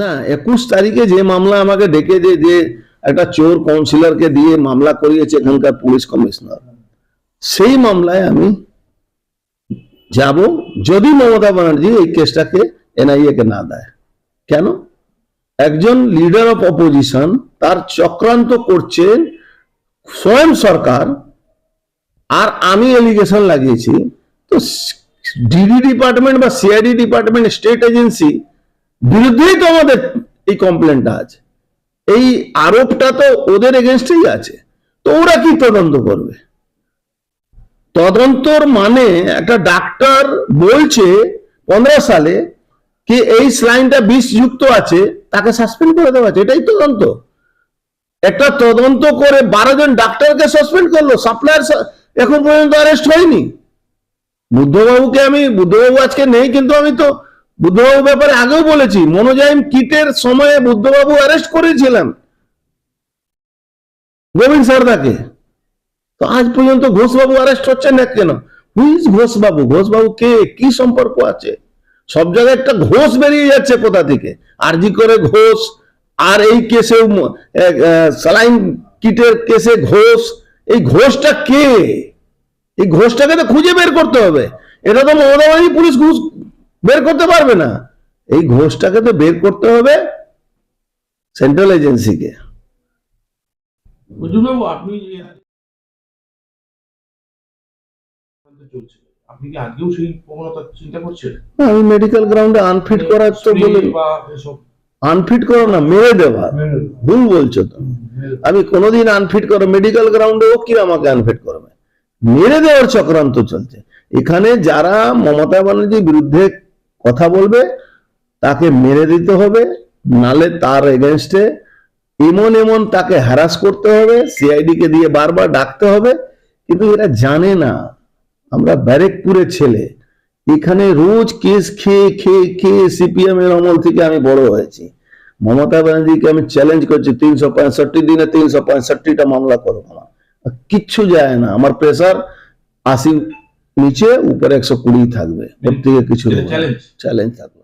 না, একুশ তারিখে যে মামলা আমাকে ডেকে যে যে একটা চোর কাউন্সিলরকে দিয়ে মামলা করিয়েছে এখানকার পুলিশ কমিশনার, সেই মামলায় আমি যাব যদি মমতা ব্যানার্জি এই কেসটাকে এনআইএ কে না দেয়। কেন? একজন লিডার অফ অপোজিশন তার চক্রান্ত করছেন স্বয়ং সরকার, আর আমি এলিগেশন লাগিয়েছি, তো ডিডি ডিপার্টমেন্ট বা সিআইডি ডিপার্টমেন্ট স্টেট এজেন্সি বিরুদ্ধেই তো আমাদের এই কমপ্লেনটা আছে। এই আরোপটা তো ওদের এগেনস্টেই আছে। তো ওরা কি তদন্ত করবে? তদন্তর মানে একটা ডাক্তার বলছে পনেরো সালে কি এই স্লাইনটা বিষ যুক্ত আছে, তাকে সাসপেন্ড করে দেওয়া আছে এটাই তদন্ত। একটা তদন্ত করে বারো জন ডাক্তারকে সাসপেন্ড করল। সাপ্লায়ার এখন পর্যন্ত অ্যারেস্ট হয়নি। বুদ্ধবাবুকে আমি বুদ্ধবাবু আজকে নেই, কিন্তু আমি তো বুদ্ধবাবু ব্যাপারে আগেও বলেছি মনোজাইম কিটের সময়ে বুদ্ধবাবু অ্যারেস্ট করেছিলেন? গোবিন্দ সারদাকে। তো আজ পর্যন্ত ঘোষবাবু অ্যারেস্ট হচ্ছেন না কেন? হুইজ ঘোষবাবু? ঘোষবাবু কে? কি সম্পর্ক আছে? সব জায়গায় একটা ঘোষ বেরিয়ে যাচ্ছে কোথা থেকে? আরজি করে ঘোষ, আর এই কেসে সালাইন কিটের কেসে ঘোষ। এই ঘোষটা কে? এই ঘোষটাকে তো খুঁজে বের করতে হবে। এটা তো মমতা পুলিশ ঘুষ বের করতে পারবে না। এই ঘোষটাকে তো বের করতে হবে সেন্ট্রাল এজেন্সিকে আপনি আপনি কি আজকেও সেই প্রবণতা চিন্তা করছেন? না, আমি মেডিকেল গ্রাউন্ডে আনফিট করার তো বলে আনফিট করো না মেরে দেওয়া ভুল বলছো আমি কোনোদিন আনফিট করো মেডিকেল গ্রাউন্ডে ও কি আমাকে আনফিট করবে। মেরে দেওয়ার চক্রান্ত চলছে। এখানে যারা মমতা ব্যানার্জির বিরুদ্ধে কথা বলবে, তাকে মেরে দিতে হবে, নালে তার এগেনস্টে এমন এমন তাকে হ্যারাস করতে হবে সিআইডি কে দিয়ে বারবার ডাকতে হবে, কিন্তু এরা জানে না। আমরা ব্যারেকপুরের ছেলে। এখানে রোজ কেস খেয়ে খেয়ে খেয়ে সিপিএম এর আমল থেকে আমি বড় হয়েছি। মমতা ব্যানার্জিকে আমি চ্যালেঞ্জ করছি, তিনশো পঁয়ষট্টি দিনে তিনশো পঁয়ষট্টিটা মামলা করব না কিচ্ছু যায় না। আমার প্রেসার আশি নিচে উপরে একশো কুড়ি থাকবে ওর থেকে কিছু এটা challenge? চ্যালেঞ্জ থাকবে